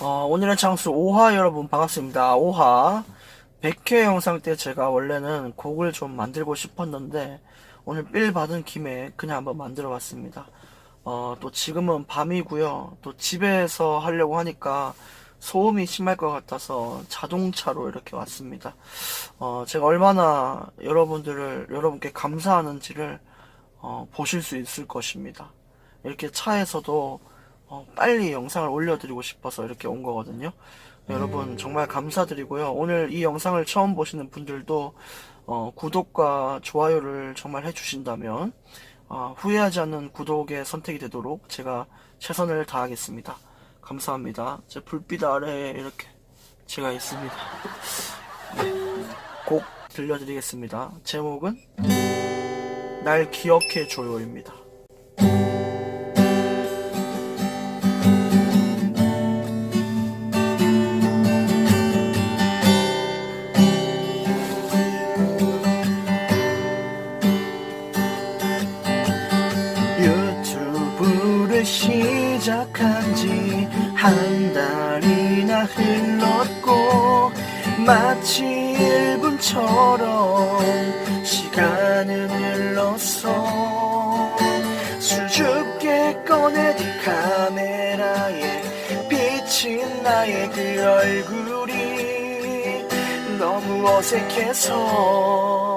어, 오늘의 장수 5화 여러분 반갑습니다. 5화 100회 영상 때 제가 원래는 곡을 좀 만들고 싶었는데 오늘 빌 받은 김에 그냥 한번 만들어 봤습니다. 어, 또 지금은 밤이고요. 또 집에서 하려고 하니까 소음이 심할 것 같아서 자동차로 이렇게 왔습니다. 어, 제가 얼마나 여러분들을 여러분께 감사하는지를 어, 보실 수 있을 것입니다. 이렇게 차에서도 어, 빨리 영상을 올려드리고 싶어서 이렇게 온 거거든요. 여러분 정말 감사드리고요. 오늘 이 영상을 처음 보시는 분들도 어, 구독과 좋아요를 정말 해주신다면 어, 후회하지 않는 구독의 선택이 되도록 제가 최선을 다하겠습니다. 감사합니다. 제 불빛 아래에 이렇게 제가 있습니다. 네, 곡 들려드리겠습니다. 제목은 날 기억해 줘요입니다. 시작한 지 한 달이나 흘렀고 마치 1분처럼 시간은 흘렀어. 수줍게 꺼내든 카메라에 비친 나의 그 얼굴이 너무 어색해서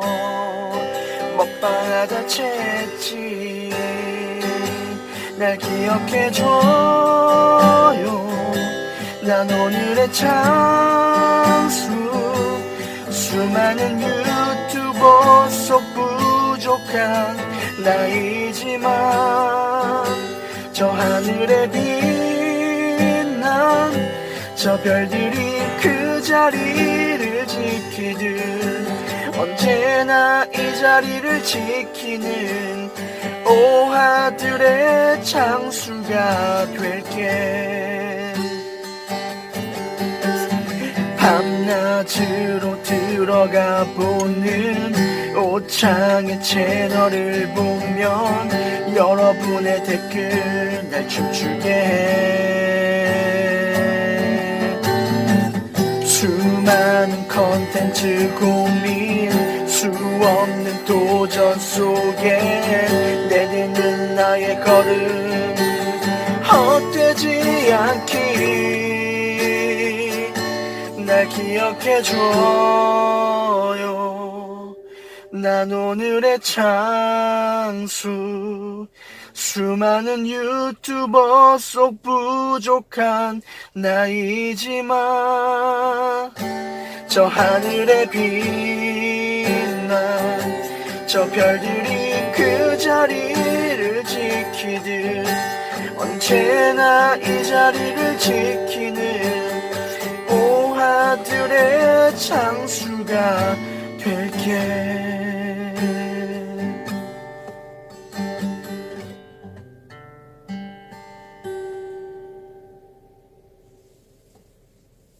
먹방하다 챘지 날 기억해줘요. 난 오늘의 장수. 수많은 유튜버 속 부족한 나이지만 저 하늘에 빛난 저 별들이 그 자리를 지키듯 언제나 이 자리를 지키는 오하들의 장수가 될게. 밤낮으로 들어가 보는 옷창의 채널을 보면 여러분의 댓글 날 춤추게. 해 수많은 컨텐츠 고민 수 없는 도전 속에 내딛는 나의 걸음 헛되지 않기. 날 기억해줘요. 난 오늘의 장수. 수많은 유튜버 속 부족한 나이지만 저 하늘에 빛난 저 별들이 그 자리를 지키듯 언제나 이 자리를 지키는 오하들의 장수가 될게